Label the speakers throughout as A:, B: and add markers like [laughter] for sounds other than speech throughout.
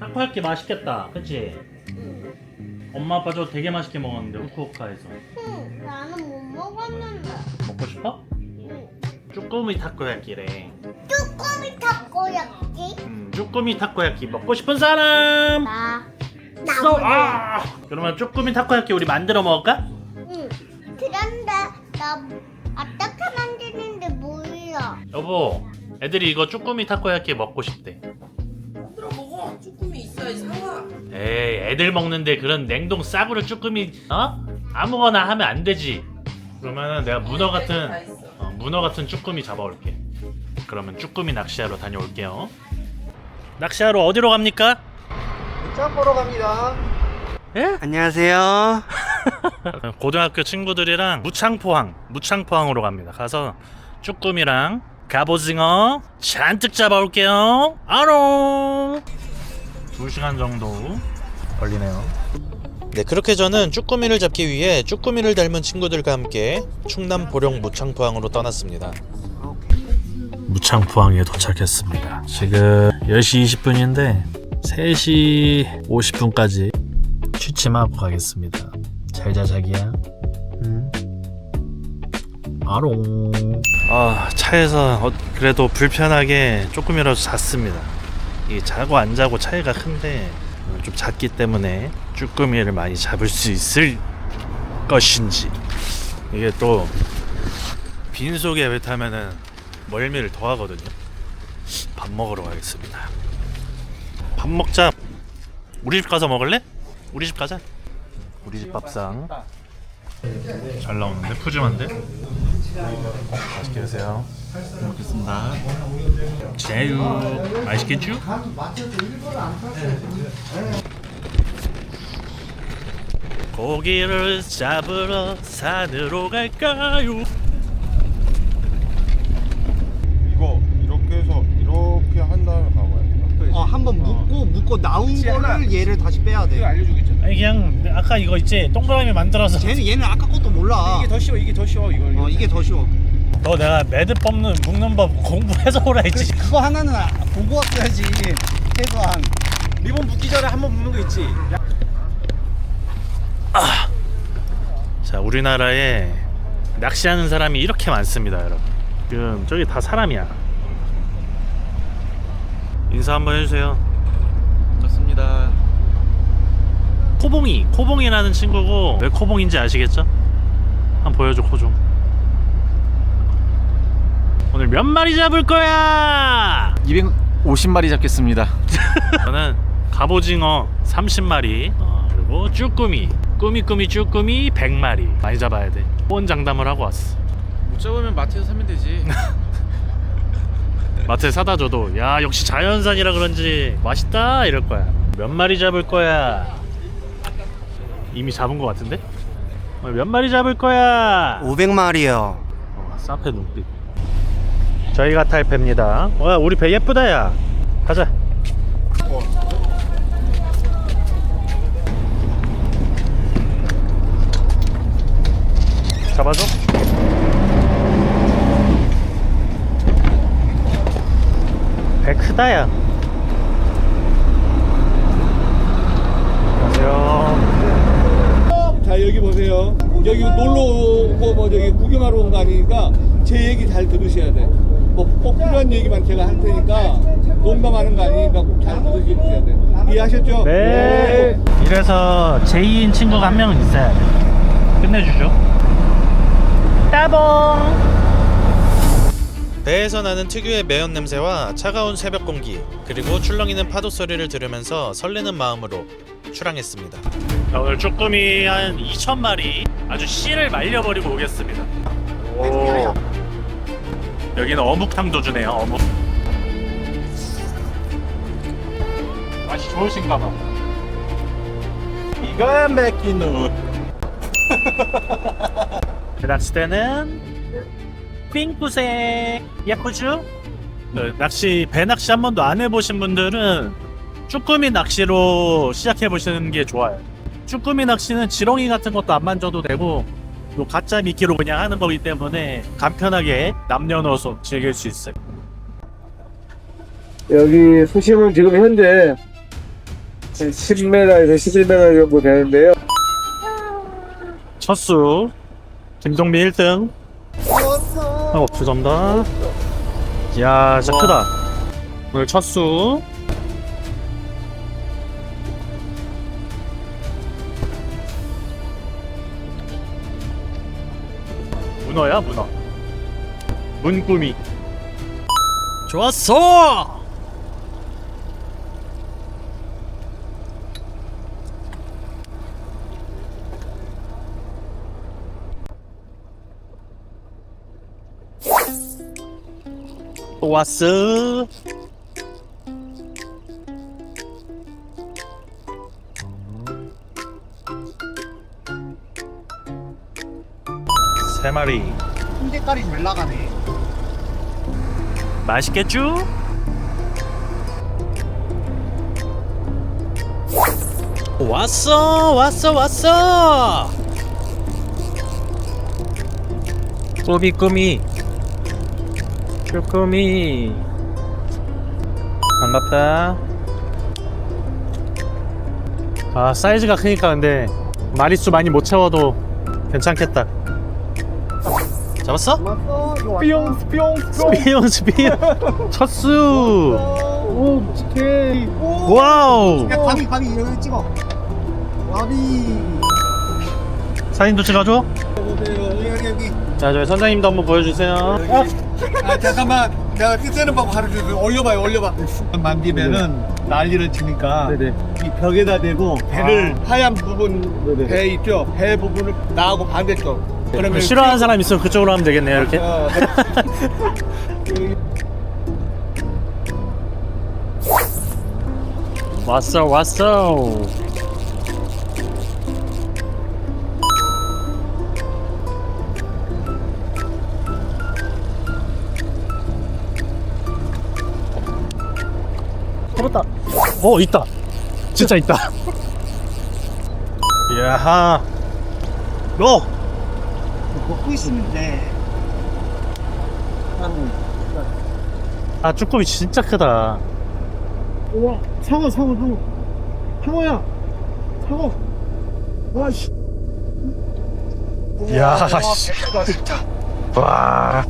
A: 타코야끼 맛있겠다 그치? 엄마 아빠 저 되게 맛있게 먹었는데 후쿠오카에서
B: 응, 나는 못 먹었는데.
A: 먹고 싶어?
B: 응.
A: 쭈꾸미 타코야끼래
B: 쭈꾸미 타코야끼?
A: 음, 쭈꾸미 타코야끼 먹고 싶은 사람
B: 나.
A: 쏘! 아! 그러면 쭈꾸미 타코야끼 우리 만들어 먹을까?
B: 응. 그런데 나 어떻게 만드는지 몰라.
A: 여보 애들이 이거 쭈꾸미 타코야끼 먹고 싶대
C: 만들어 먹어. 쭈꾸미 있어야지 사와.
A: 에이 애들 먹는데 그런 냉동 싸구려 쭈꾸미 어? 아무거나 하면 안 되지 그러면은 내가 문어
C: 다
A: 같은
C: 있어.
A: 어, 문어 같은 쭈꾸미 잡아올게 그러면 쭈꾸미 낚시하러 다녀올게요 낚시하러 어디로 갑니까?
D: 짬 보러 갑니다.
A: 예?
D: 안녕하세요. [laughs]
A: 고등학교 친구들이랑 무창포항 무창포항으로 갑니다 가서 쭈꾸미랑 갑오징어 잔뜩 잡아올게요. 아롱! 2시간 정도 걸리네요. 네 그렇게 저는 쭈꾸미를 잡기 위해 쭈꾸미를 닮은 친구들과 함께 충남 보령 무창포항으로 떠났습니다. 무창포항에 도착했습니다. 지금 10시 20분인데 3시 50분까지 취침하고 가겠습니다. 잘 자 자기야. 음. 아롱. 아 차에서 어, 그래도 불편하게 조금이라도 잤습니다. 이 자고 안 자고 차이가 큰데 어, 좀 잤기 때문에 쭈꾸미를 많이 잡을 수 있을 것인지. 이게 또 빈속에 배 타면은 멀미를 더 하거든요. 밥 먹으러 가겠습니다. 밥 먹자. 우리 집 가서 먹을래? 우리 집 가자. 우리 집 밥상. 잘 나오는데? 푸짐한데 맛있게 드세요 잘 먹겠습니다 제육 맛있겠죠? 고기를 잡으러 산으로 갈까요?
E: 이거 이렇게 해서 이렇게 한 다음에 가봐야 되나?
D: 어, 한번 묶고 묶고 나온 거를 얘를 다시 빼야 돼.
E: 알려주겠죠.
A: 아니 그냥 아까 이거 있지 동그라미 만들어서
D: 쟤는 얘는 아까 것도 몰라.
E: 이게 더 쉬워. 이게 더 쉬워. 이거.
D: 어, 이게 더 쉬워.
A: 너 내가 매듭 뽑는 묶는 법 공부해서 오라 했지
D: 그거 하나는 아- 보고 왔어야지. 최소한.
E: 리본 붙기 전에 한번 붙는 거 있지.
A: 자 우리나라에 낚시하는 사람이 이렇게 많습니다 여러분 지금 저기 다 사람이야 인사 한번 해주세요
E: 좋습니다.
A: 코봉이 코봉이라는 친구고 왜 코봉인지 아시겠죠? 한번 보여줘 코좀. 오늘 몇 마리 잡을 거야?
F: 250마리 잡겠습니다. [laughs]
A: 저는 갑오징어 30마리 어, 그리고 쭈꾸미. 꾸미꾸미 쭈꾸미 100마리. 많이 잡아야 돼. 호언장담을 하고 왔어.
F: 못 잡으면 마트에서 사면 되지. [laughs]
A: 마트에 사다 줘도 야 역시 자연산이라 그런지 맛있다 이럴 거야. 몇 마리 잡을 거야 이미 잡은 거 같은데? 어, 몇 마리 잡을 거야?
D: 500마리요.
A: 어, 사페 눈빛. 저희가 탈 배입니다. 와 우리 배 예쁘다 야. 가자. 잡아줘. 배 크다 야. 안녕하세요
G: 자 여기 보세요. 여기 놀러 오고 뭐 저기 구경하러 온 거 아니니까 제 얘기 잘 들으셔야 돼. 뭐꼭 필요한 얘기만 제가 할 테니까 농담하는 거 아니니까 꼭 잘 들으셔야 돼. 이해하셨죠?
A: 네. 이래서 제2인 친구가 한 명은 있어야 돼. 끝내주죠. 따봉! 배에서 나는 특유의 매연 냄새와 차가운 새벽 공기, 그리고 출렁이는 파도 소리를 들으면서 설레는 마음으로 출항했습니다. 자, 오늘 쭈꾸미 한 2,000마리 아주 씨를 말려버리고 오겠습니다. 오. 여기는 어묵탕도 주네요, 어묵. 맛이 좋으신가 봐. 이건 맥기누. 그 낚시대는 핑크색 예쁘죠? 그 낚시 배 낚시 한 번도 안 해보신 분들은 쭈꾸미 낚시로 시작해 보시는 게 좋아요. 쭈꾸미 낚시는 지렁이 같은 것도 안 만져도 되고 또 가짜 미끼로 그냥 하는 거기 때문에 간편하게 남녀노소 즐길 수 있어요.
G: 여기 수심은 지금 현재 10m에서 11m 정도 되는데요.
A: 첫수 김동민 1등 어 죄송합니다 이야 진짜 크다 오늘 첫수 문어야 문어? 문구미. 좋았어! 또 왔어 세 마리.
D: 홍대까지 잘 나가네.
A: 맛있겠죠? 왔어 왔어 왔어! 꾸미 꾸미. 쭈꾸미. 반갑다. 아 사이즈가 크니까 근데 마리수 많이 못 채워도 괜찮겠다 잡았어?
G: 뿅, 뿅,
A: 스피용 스피용 [laughs] 첫수
G: 오, 오케이. 오.
A: 와우
D: 야, 바비, 바비, 여기 찍어. 바비.
A: 사진도 찍어줘.
D: 여기, 여기.
A: 자 저희 선장님도 한번 보여주세요
G: 아, 잠깐만. 내가 뜨는 법 가르쳐줘. 올려봐요, 올려봐. 만지면은 난리를 치니까
A: 네네.
G: 이 벽에다 대고 배를 하얀 부분 배 있죠? 배 부분을 나하고 반대쪽. 그러면
A: 싫어하는 사람 있으면 그쪽으로 하면 되겠네요 이렇게.
G: 어, [laughs]
A: 왔어 왔어. 잡았다. 어 있다. 진짜 있다. 야하 너
D: 먹고 있으면 돼.
A: 아 쭈꾸미 진짜 크다
G: 우와, 상어, 상어, 상어. 상어야. 상어. 와, 씨.
A: 야, 씨. 와.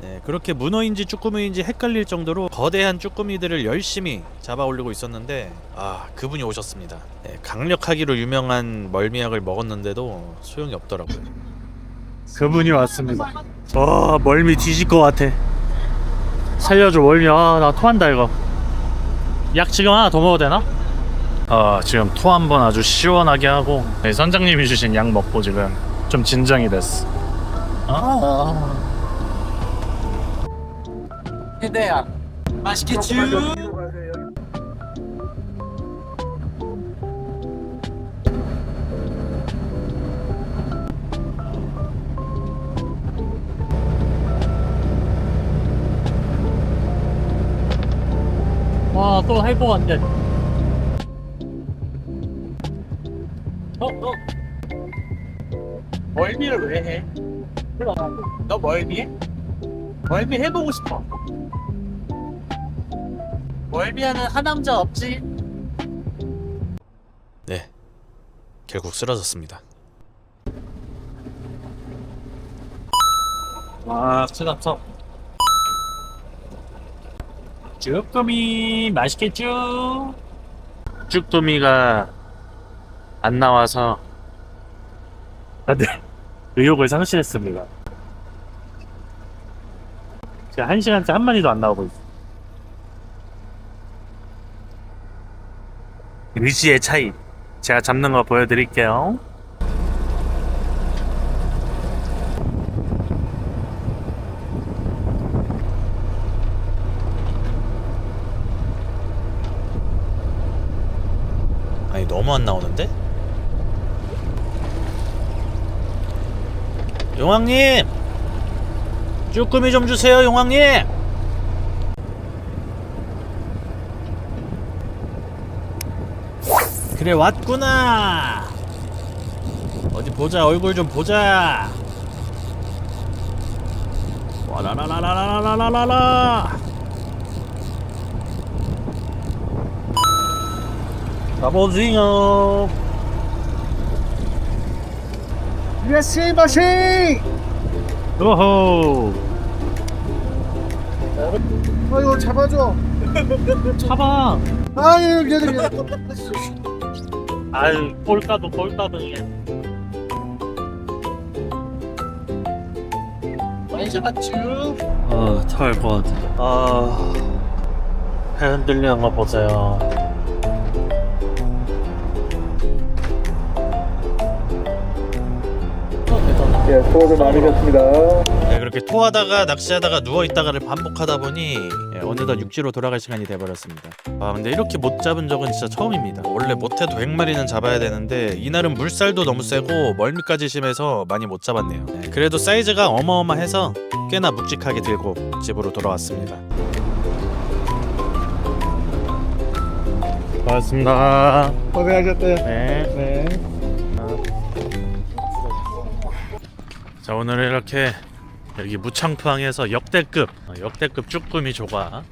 A: 네, 그렇게 문어인지 쭈꾸미인지 헷갈릴 정도로 거대한 쭈꾸미들을 열심히 잡아 올리고 있었는데 아 그분이 오셨습니다. 네, 강력하기로 유명한 멀미약을 먹었는데도 소용이 없더라고요. 그분이 왔습니다. 와 멀미 뒤질 것 같아. 살려줘 멀미 아나 토한다 이거. 약 지금 하나 더 먹어도 되나? 어, 지금 토 한번 아주 시원하게 하고 네, 선장님이 주신 약 먹고 지금 좀 진정이 됐어.
D: 해대야. 맛있겠지?
A: 와, 또할것 같네. 어, 어. 멀미를 왜 해? 너 멀미 해? 멀미 해보고 싶어. 멀미하는 하남자 없지? 네. 결국 쓰러졌습니다. 와, 쓰럽어. 쭈꾸미 맛있겠죠? 쭈꾸미가 안 나와서 다들 의욕을 상실했습니다. 지금 한 시간째 한 마리도 안 나오고 있어. 의지의 차이. 제가 잡는 거 보여드릴게요. 아니 너무 안 나오는데? 용왕님! 쭈꾸미 좀 주세요 용왕님! 그래 왔구나 어디 보자 얼굴 좀 보자 와 라라라라라라라라라. 갑오징어.
D: 마시.
A: 오호.
D: 아이고 잡아줘.
A: 잡아.
D: 아유 얘들 [laughs]
A: 아유 꼴까도 이게.
D: 많이 잡았쥬.
A: 아 토할 것 같아. 아. 해 흔들리는 거 보세요.
G: 예, 수고들 많으셨습니다.
A: 네, 그렇게 토하다가 낚시하다가 누워 있다가를 반복하다 보니 예, 어느덧 육지로 돌아갈 시간이 돼버렸습니다. 아 근데 이렇게 못 잡은 적은 진짜 처음입니다. 원래 못해도 100마리는 잡아야 되는데 이날은 물살도 너무 세고 멀미까지 심해서 많이 못 잡았네요. 네, 그래도 사이즈가 어마어마해서 꽤나 묵직하게 들고 집으로 돌아왔습니다. 고맙습니다.
G: 고생하셨어요.
A: 네.
G: 네.
A: 자 오늘 이렇게 여기 무창포항에서 역대급 어, 역대급 쭈꾸미 조각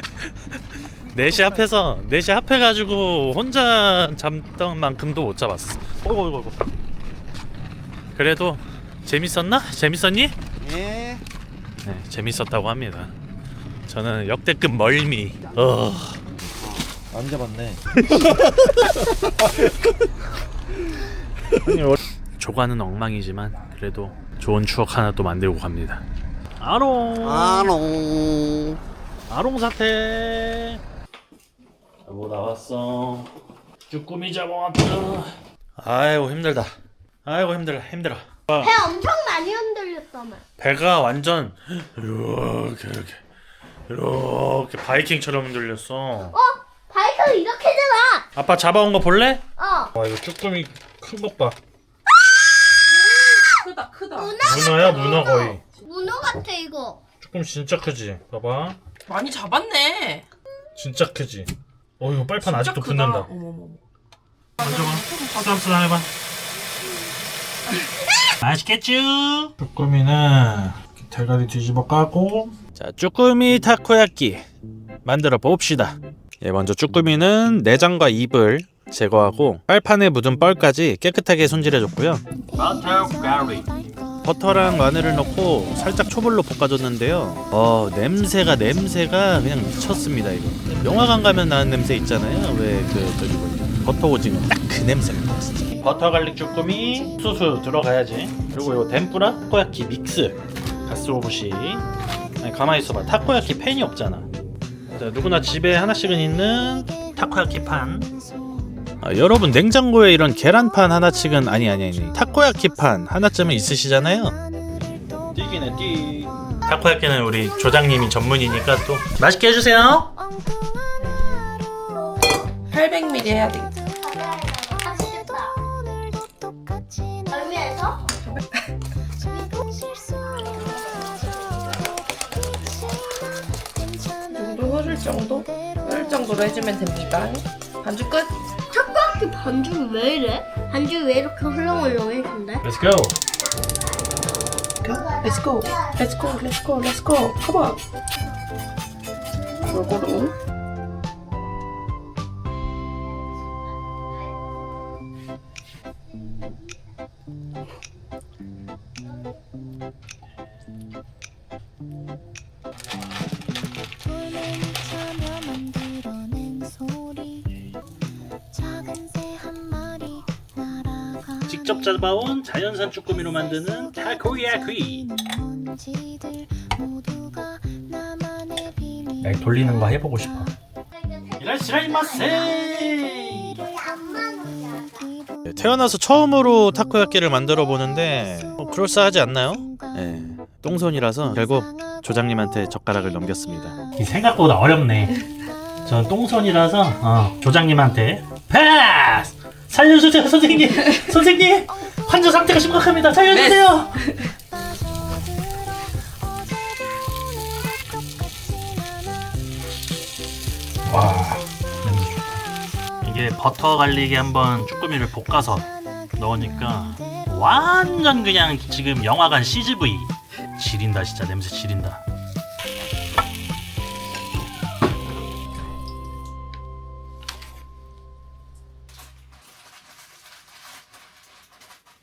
A: [laughs] 넷이 합해서 넷이 합해가지고 혼자 잡던 만큼도 못 잡았어 어이구 어이구 어이구. 그래도 재밌었나? 재밌었니?
D: 예.
A: 네 재밌었다고 합니다 저는 역대급 멀미 어. 안 잡았네 [laughs] 어- 조과는 엉망이지만 그래도 좋은 추억 하나 또 만들고 갑니다. 아롱
D: 아롱.
A: 아롱 사태. 뭐 나왔어? 쭈꾸미 잡아왔다. 아이고 힘들다. 아이고 힘들어 힘들어.
B: 배 엄청 많이 흔들렸다며.
A: 배가 완전 이렇게 이렇게 이렇게 바이킹처럼 흔들렸어.
B: 어? 바이크가 이렇게 되나?
A: 아빠 잡아온 거 볼래?
B: 어.
A: 와 이거 쭈꾸미 큰 것 봐.
C: 크다.
A: 문어야 문어 거의.
B: 문어 같아 이거.
A: 쭈꾸미 진짜 크지. 봐봐.
C: 많이 잡았네.
A: 진짜 크지. 어 이거 빨판 아직도
C: 크다.
A: 붙는다.
C: 어머머.
A: 만져봐. 수담수담 해봐. 맛있겠쥬? 쭈꾸미는 대가리 뒤집어 까고 자 쭈꾸미 타코야끼 만들어 봅시다. 예, 먼저 쭈꾸미는 내장과 입을 제거하고 빨판에 묻은 뻘까지 깨끗하게 손질해줬고요. 버터랑 마늘을 넣고 살짝 초벌로 볶아줬는데요. 어 냄새가 냄새가 그냥 미쳤습니다 이거. 영화관 가면 나는 냄새 있잖아요. 왜 그 저기 뭐지 버터 오징어 딱 그 냄새가 났어. 버터 갈릭 쭈꾸미 수수 들어가야지. 그리고 이거 덴뿌라 타코야키 믹스 가스오부시. 아니 가만히 있어봐 타코야키 팬이 없잖아. 자, 누구나 집에 하나씩은 있는 타코야키 판. 아, 여러분 냉장고에 이런 계란판 하나씩은 아니 아니 아니 타코야키판 하나쯤은 있으시잖아요. 띠기네 띠. 타코야키는 우리 조장님이 전문이니까 또 맛있게 해주세요.
C: 800ml 해야 되겠다. 정도 흐를 정도? 흐를 정도로 해주면 됩니다. 반죽 끝.
B: 반죽이 왜 이래? 반죽이 왜 이렇게 훌렁훌렁해 근데?
A: Let's go.
C: Let's go. Let's go. Let's go. Let's go. Come on. 요거로.
A: 직접 잡아온 자연산 쭈꾸미로 만드는 타코야키. 날 돌리는 거 해보고 싶어. 이라시라이마세. 네, 태어나서 처음으로 타코야끼를 만들어 보는데 어, 그럴싸하지 않나요? 네, 똥손이라서 결국 조장님한테 젓가락을 넘겼습니다. 생각보다 어렵네. 전 똥손이라서 어, 조장님한테 패스 살려주세요 선생님 선생님 환자 상태가 심각합니다 살려주세요. 와. 이게 버터 갈릭에 한번 쭈꾸미를 볶아서 넣으니까 완전 그냥 지금 영화관 CGV 지린다 진짜 냄새 지린다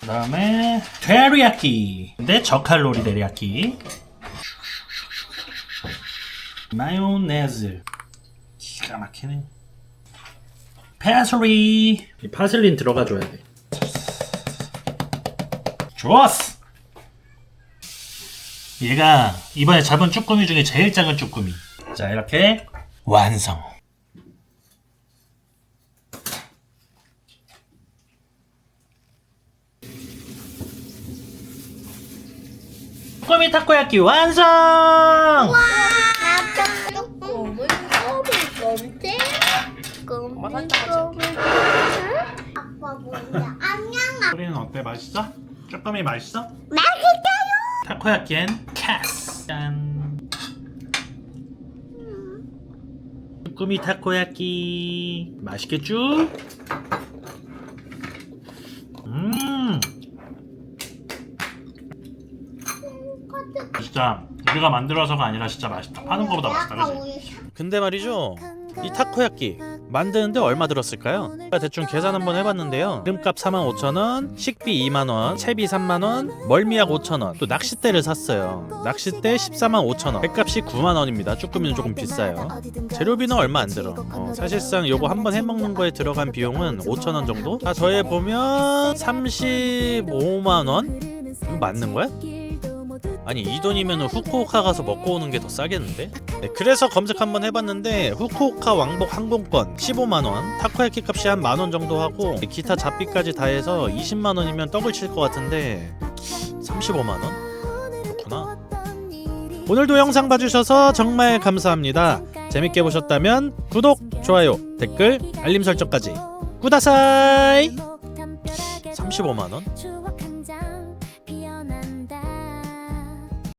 A: 그 다음에 테리야끼. 근데 저칼로리 테리야끼. 마요네즈. 기가 막히네. 파슬리. 이 파슬리는 들어가줘야 돼. 좋았어. 얘가 이번에 잡은 쭈꾸미 중에 제일 작은 쭈꾸미. 자 이렇게 완성 쭈꾸미 타코야끼 완성
B: 아빠 뭐야 안녕
A: 소리는 어때? 맛있어? 쭈꾸미 맛있어? 맛있어요 타코야끼엔 카스 짠 쭈꾸미 타코야끼 맛있겠죠? 진짜 우리가 만들어서가 아니라 진짜 맛있다 파는 거보다 맛있다 그지? 근데 말이죠 이 타코야끼 만드는데 얼마 들었을까요? 대충 계산 한번 해봤는데요 기름값 45,000원 식비 2만원 채비 3만원 멀미약 5천원 또 낚싯대를 샀어요 낚싯대 14만 5천원 백값이 9만원입니다 쭈꾸미는 조금 비싸요 재료비는 얼마 안 들어 어, 사실상 요거 한번 해먹는 거에 들어간 비용은 5천원 정도? 다 더해보면 35만원? 이거 맞는 거야? 아니 이 돈이면 후쿠오카 가서 먹고 오는 게 더 싸겠는데? 네, 그래서 검색 한번 해봤는데 후쿠오카 왕복 항공권 15만원 타코야키 값이 한 만원 정도 하고 기타 잡비까지 다 해서 20만원이면 떡을 칠 것 같은데 35만원? 그렇구나 오늘도 영상 봐주셔서 정말 감사합니다 재밌게 보셨다면 구독, 좋아요, 댓글, 알림 설정까지 꾸다사이 35만원?